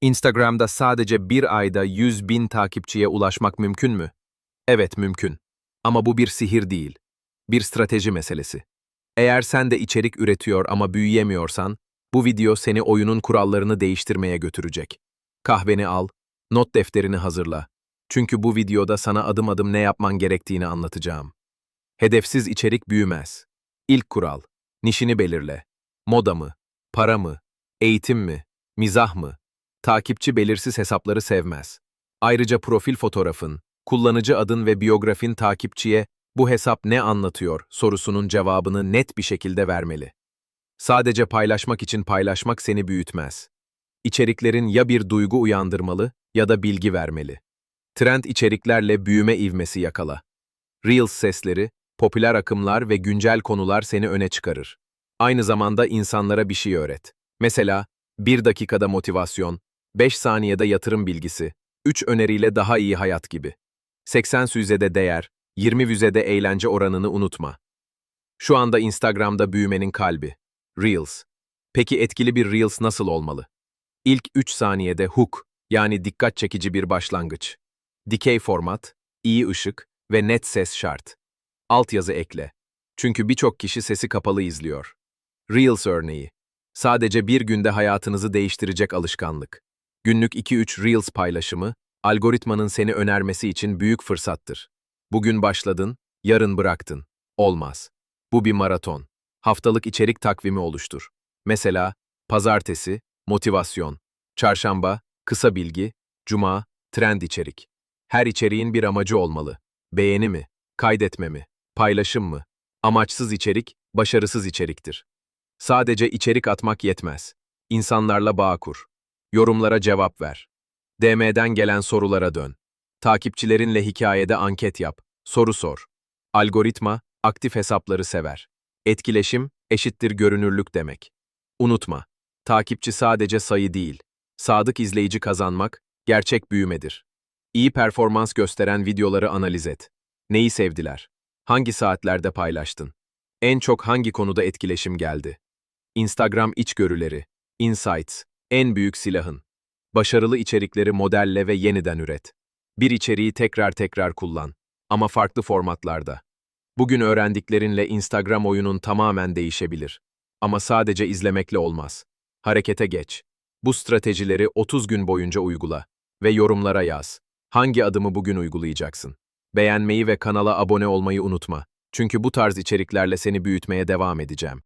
Instagram'da sadece bir ayda 100 bin takipçiye ulaşmak mümkün mü? Evet mümkün. Ama bu bir sihir değil. Bir strateji meselesi. Eğer sen de içerik üretiyor ama büyüyemiyorsan, bu video seni oyunun kurallarını değiştirmeye götürecek. Kahveni al, not defterini hazırla. Çünkü bu videoda sana adım adım ne yapman gerektiğini anlatacağım. Hedefsiz içerik büyümez. İlk kural, nişini belirle. Moda mı? Para mı? Eğitim mi? Mizah mı? Takipçi belirsiz hesapları sevmez. Ayrıca profil fotoğrafın, kullanıcı adın ve biyografin takipçiye bu hesap ne anlatıyor sorusunun cevabını net bir şekilde vermeli. Sadece paylaşmak için paylaşmak seni büyütmez. İçeriklerin ya bir duygu uyandırmalı ya da bilgi vermeli. Trend içeriklerle büyüme ivmesi yakala. Reels sesleri, popüler akımlar ve güncel konular seni öne çıkarır. Aynı zamanda insanlara bir şey öğret. Mesela, 1 dakikada motivasyon, 5 saniyede yatırım bilgisi, 3 öneriyle daha iyi hayat gibi. 80 süzede değer, 20 vüzede eğlence oranını unutma. Şu anda Instagram'da büyümenin kalbi. Reels. Peki etkili bir Reels nasıl olmalı? İlk 3 saniyede hook, yani dikkat çekici bir başlangıç. Dikey format, iyi ışık ve net ses şart. Altyazı ekle. Çünkü birçok kişi sesi kapalı izliyor. Reels örneği. Sadece bir günde hayatınızı değiştirecek alışkanlık. Günlük 2-3 Reels paylaşımı, algoritmanın seni önermesi için büyük fırsattır. Bugün başladın, yarın bıraktın. Olmaz. Bu bir maraton. Haftalık içerik takvimi oluştur. Mesela, pazartesi, motivasyon, çarşamba, kısa bilgi, cuma, trend içerik. Her içeriğin bir amacı olmalı. Beğeni mi, kaydetme mi, paylaşım mı? Amaçsız içerik, başarısız içeriktir. Sadece içerik atmak yetmez. İnsanlarla bağ kur. Yorumlara cevap ver. DM'den gelen sorulara dön. Takipçilerinle hikayede anket yap. Soru sor. Algoritma, aktif hesapları sever. Etkileşim, eşittir görünürlük demek. Unutma, takipçi sadece sayı değil. Sadık izleyici kazanmak, gerçek büyümedir. İyi performans gösteren videoları analiz et. Neyi sevdiler? Hangi saatlerde paylaştın? En çok hangi konuda etkileşim geldi? Instagram içgörüleri, insights, en büyük silahın. Başarılı içerikleri modelle ve yeniden üret. Bir içeriği tekrar tekrar kullan. Ama farklı formatlarda. Bugün öğrendiklerinle Instagram oyunun tamamen değişebilir. Ama sadece izlemekle olmaz. Harekete geç. Bu stratejileri 30 gün boyunca uygula. Ve yorumlara yaz. Hangi adımı bugün uygulayacaksın? Beğenmeyi ve kanala abone olmayı unutma. Çünkü bu tarz içeriklerle seni büyütmeye devam edeceğim.